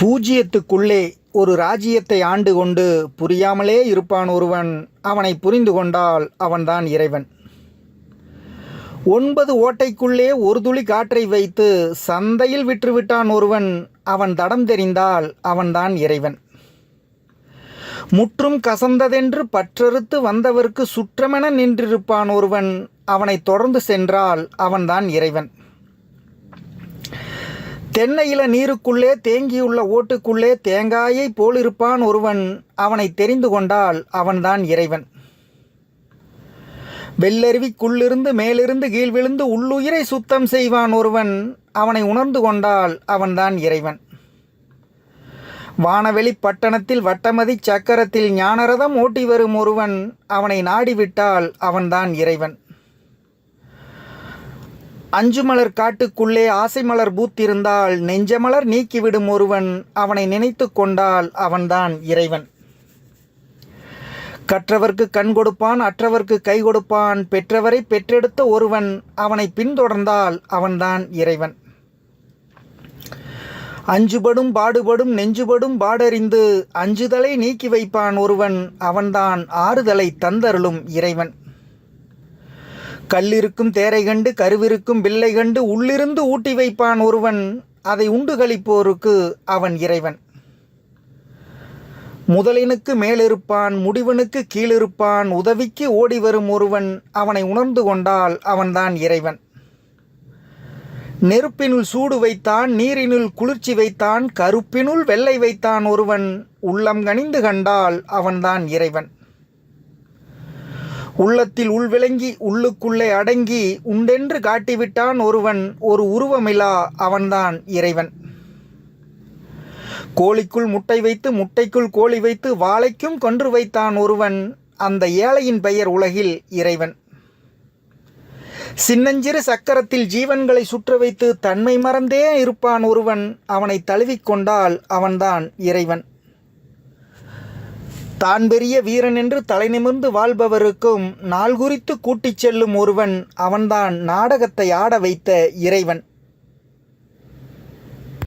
பூஜ்ஜியத்துக்குள்ளே ஒரு ராஜ்யத்தை ஆண்டு கொண்டு புரியாமலே இருப்பான் ஒருவன். அவனை புரிந்து கொண்டால் அவன்தான் இறைவன். ஒன்பது ஓட்டைக்குள்ளே ஒரு துளி காற்றை வைத்து சந்தையில் விற்றுவிட்டான் ஒருவன். அவன் தடம் தெரிந்தால் அவன்தான் இறைவன். முற்றும் கசந்ததென்று பற்றறுத்து வந்தவர்க்கு சுற்றமென நின்றிருப்பான் ஒருவன். அவனை தொடர்ந்து சென்றால் அவன்தான் இறைவன். தென்னையில நீருக்குள்ளே தேங்கியுள்ள ஓட்டுக்குள்ளே தேங்காயை போலிருப்பான் ஒருவன். அவனை தெரிந்து கொண்டால் அவன்தான் இறைவன். வெள்ளருவிக்குள்ளிருந்து மேலிருந்து கீழ் விழுந்து உள்ளுயிரை சுத்தம் செய்வான் ஒருவன். அவனை உணர்ந்து கொண்டால் அவன்தான் இறைவன். வானவெளி பட்டணத்தில் வட்டமதி சக்கரத்தில் ஞானரதம் ஓட்டி வரும் ஒருவன். அவனை நாடிவிட்டால் அவன்தான் இறைவன். அஞ்சு மலர் காட்டுக்குள்ளே ஆசை மலர் பூத்திருந்தால் நெஞ்சமலர் நீக்கிவிடும் ஒருவன் அவனை நினைத்து கொண்டால் அவன்தான் இறைவன். கற்றவர்க்கு கண் கொடுப்பான் அற்றவர்க்கு கை கொடுப்பான் பெற்றவரை பெற்றெடுத்த ஒருவன் அவனை பின்தொடர்ந்தால் அவன்தான் இறைவன். அஞ்சுபடும் பாடுபடும் நெஞ்சுபடும் பாடறிந்து அஞ்சுதலை நீக்கி வைப்பான் ஒருவன் அவன்தான் ஆறுதலை தந்தருளும் இறைவன். கல்லிருக்கும் தேரை கண்டு கருவிருக்கும் பிள்ளை கண்டு உள்ளிருந்து ஊட்டி வைப்பான் ஒருவன். அதை உண்டு கழிப்போருக்கு அவன் இறைவன். முதலினுக்கு மேலிருப்பான் முடிவனுக்கு கீழிருப்பான் உதவிக்கு ஓடி வரும் ஒருவன். அவனை உணர்ந்து கொண்டால் அவன்தான் இறைவன். நெருப்பினுள் சூடு வைத்தான் நீரினுள் குளிர்ச்சி வைத்தான் கருப்பினுள் வெள்ளை வைத்தான் ஒருவன். உள்ளம் கனிந்து கண்டால் அவன்தான் இறைவன். உள்ளத்தில் உள்விளங்கி உள்ளுக்குள்ளே அடங்கி உண்டென்று காட்டிவிட்டான் ஒருவன் ஒரு உருவமிலா அவன்தான் இறைவன். கோழிக்குள் முட்டை வைத்து முட்டைக்குள் கோழி வைத்து வாழைக்கும் கொன்று வைத்தான் ஒருவன் அந்த ஏழையின் பெயர் உலகில் இறைவன். சின்னஞ்சிறு சக்கரத்தில் ஜீவன்களை சுற்ற வைத்து தன்மை மறந்தே இருப்பான் ஒருவன் அவனை தழுவிக்கொண்டால் அவன்தான் இறைவன். தான் பெரிய வீரன் என்று தலை நிமிர்ந்து வாழ்பவருக்கும் நாள் குறித்து கூட்டிச் செல்லும் ஒருவன் அவன்தான் நாடகத்தை ஆட வைத்த இறைவன்.